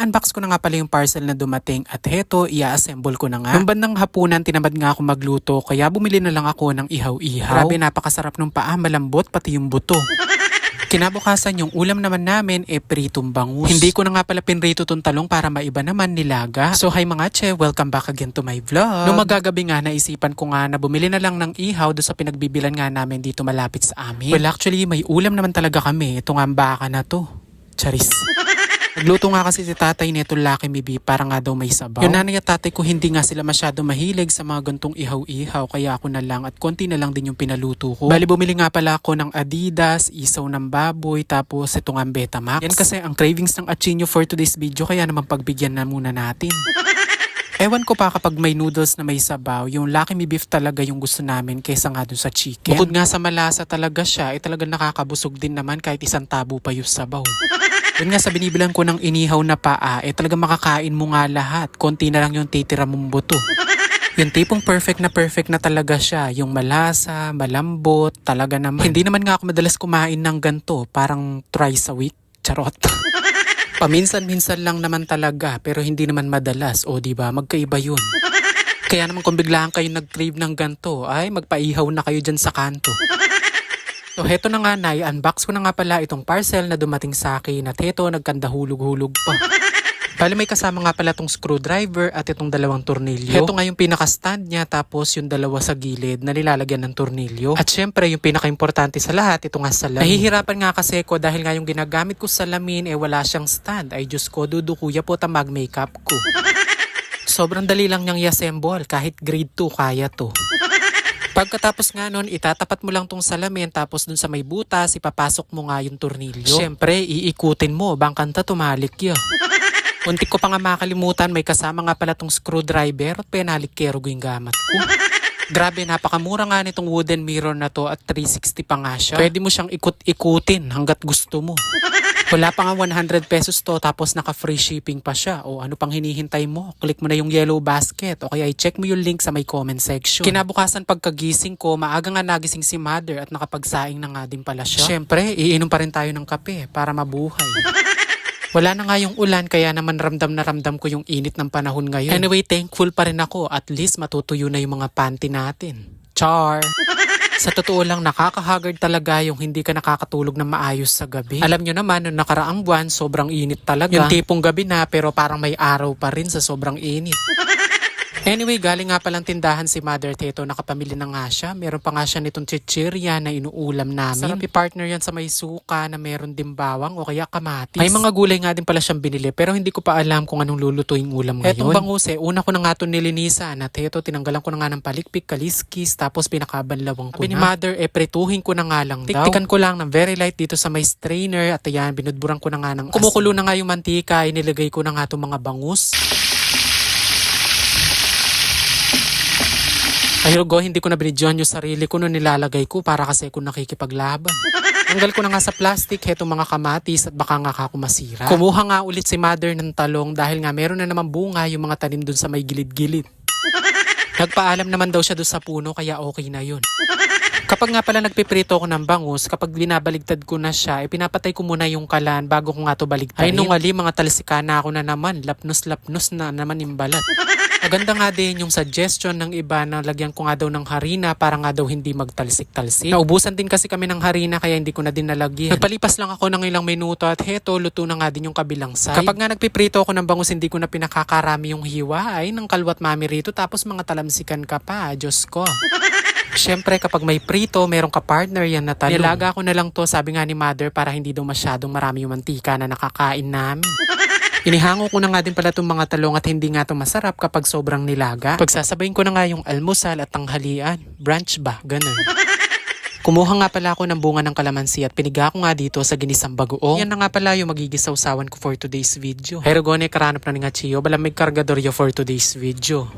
ina-unbox ko na nga pala yung parcel na dumating at heto, i-assemble ko na nga. Nung bandang hapunan, tinamad nga ako magluto kaya bumili na lang ako ng ihaw-ihaw. Grabe, napakasarap ng paa, malambot, pati yung buto. Kinabukasan yung ulam naman namin e pritong bangus. Hindi ko na nga pala pinrito tong talong para maiba naman nilaga. So hi mga che, welcome back again to my vlog. Nung magagabi nga naisipan ko nga na bumili na lang ng ihaw do sa pinagbibilan nga namin dito malapit sa amin. Well actually may ulam naman talaga kami. Ito nga ang baka na to. Charis. Nagluto nga kasi si tatay nito Lucky Mibi para nga daw may sabaw. Yung nanay at tatay ko hindi nga sila masyado mahilig sa mga gantong ihaw-ihaw kaya ako na lang at konti na lang din yung pinaluto ko. Bali bumili nga pala ako ng Adidas, isaw ng baboy, tapos itong ang Betamax. Yan kasi ang cravings ng Achinyo for today's video kaya naman pagbigyan na muna natin. Ewan ko pa kapag may noodles na may sabaw, yung Lucky Me Beef talaga yung gusto namin kaysa nga dun sa chicken. Bukod nga sa malasa talaga siya, eh talaga nakakabusog din naman kahit isang tabo pa yung sabaw. Yun nga sa binibilan ko ng inihaw na paa, eh talaga makakain mo nga lahat. Konti na lang yung titira mong buto. Yung tipong perfect na perfect na talaga siya. Yung malasa, malambot, talaga naman. Hindi naman nga ako madalas kumain ng ganto. Parang twice a week. Charot. Paminsan-minsan lang naman talaga, pero hindi naman madalas. O di ba magkaiba yun. Kaya naman kung biglaan kayo nag-crave ng ganto, ay magpaihaw na kayo dyan sa kanto. So heto na nga na, unbox ko na nga pala itong parcel na dumating sa akin at heto nagkandahulog-hulog pa. Bali may kasama nga pala itong screwdriver at itong dalawang tornilyo. Heto nga yung pinaka-stand niya tapos yung dalawa sa gilid na nilalagyan ng tornilyo. At syempre yung pinaka-importante sa lahat, ito nga salamin. Nahihirapan nga kasi ko dahil nga yung ginagamit ko sa salamin eh wala siyang stand. Ay Diyos ko, dudu kuya po tamag makeup ko. Sobrang dali lang niyang i-assemble kahit grade 2 kaya to. Pagkatapos nga nun, itatapat mo lang tong salamin tapos dun sa may butas, ipapasok mo nga yung tornilyo. Siyempre, iikutin mo, bangkanta tumalik yun. Unti ko pa nga makalimutan, may kasama nga pala tong screwdriver at penalikkero ko yung gamat ko. Grabe, napakamura nga nitong wooden mirror na to at 360 pa nga siya. Pwede mo siyang ikut-ikutin hanggat gusto mo. Wala pa nga 100 pesos to tapos naka free shipping pa siya. O ano pang hinihintay mo? Click mo na yung yellow basket o kaya i-check mo yung link sa may comment section. Kinabukasan pagkagising ko, maaga nga nagising si mother at nakapagsaing na nga din pala siya. Siyempre, iinom pa rin tayo ng kape para mabuhay. Wala na nga yung ulan kaya naman ramdam na ramdam ko yung init ng panahon ngayon. Anyway, thankful pa rin ako. At least matutuyo na yung mga panty natin. Char! Sa totoo lang, nakakahagard talaga yung hindi ka nakakatulog na maayos sa gabi. Alam nyo naman, nung nakaraang buwan, sobrang init talaga. Yung tipong gabi na, pero parang may araw pa rin sa sobrang init. Anyway, galing nga palang tindahan si Mother Teto, nakapamili na nga siya. Meron pa nga siya nitong chichirya na inuulam namin. Sarap partner yan sa may suka na meron din bawang o kaya kamatis. May mga gulay nga din pala siyang binili pero hindi ko pa alam kung anong lulutuing ulam ngayon. Etong bangus eh, una ko na nga ito nilinisan at Teto, tinanggalan ko na nga ng palikpik, kaliskis, tapos pinakabanlawang ko Sabi na. ni Mother, eh pretuhin ko na nga lang daw. Tiktikan ko lang ng very light dito sa may strainer at ayan, binudburan ko na nga ng Kumukulo na nga yung mantika, inilagay ko na nga itong mga bangus. Ayoko, hindi ko na binidyohan yung sarili ko nung nilalagay ko para kasi ako nakikipaglaban. Tanggal ko na nga sa plastic hetong mga kamatis at baka nga ako masira. Kumuha nga ulit si mother ng talong dahil nga meron na naman bunga yung mga tanim dun sa may gilid-gilid. Nagpaalam naman daw siya doon sa puno kaya okay na yun. Kapag nga pala nagpiprito ako ng bangus, kapag binabaligtad ko na siya, eh, pinapatay ko muna yung kalan bago ko nga to baligtarin. Ay nung ali, mga talsikana ako na naman, lapnos-lapnos na naman yung balat. Maganda nga din yung suggestion ng iba na lagyan ko nga daw ng harina para nga daw hindi magtalsik-talsik. Naubusan din kasi kami ng harina kaya hindi ko na din nalagyan. Nagpalipas lang ako ng ilang minuto at heto, luto na nga din yung kabilang side. Kapag nga nagpiprito ako ng bangus, hindi ko na pinakakarami yung hiwa ay ng kalwat mami rito tapos mga talamsikan ka pa, Diyos ko. Siyempre, kapag may prito, meron ka partner yan na talong. Nilaga ko na lang to, sabi nga ni mother, para hindi daw masyadong marami yung mantika na nakakain namin. Inihango ko na nga din pala itong mga talong at hindi nga ito masarap kapag sobrang nilaga. Pagsasabayin ko na nga yung almusal at tanghalian. Brunch ba? Ganun. Kumuha nga pala ako ng bunga ng kalamansi at piniga ko nga dito sa ginisang bagoong. Yan na nga pala yung magigisawsawan ko for today's video. Pero gone karanap na nga chiyo, balamig kargadoryo for today's video.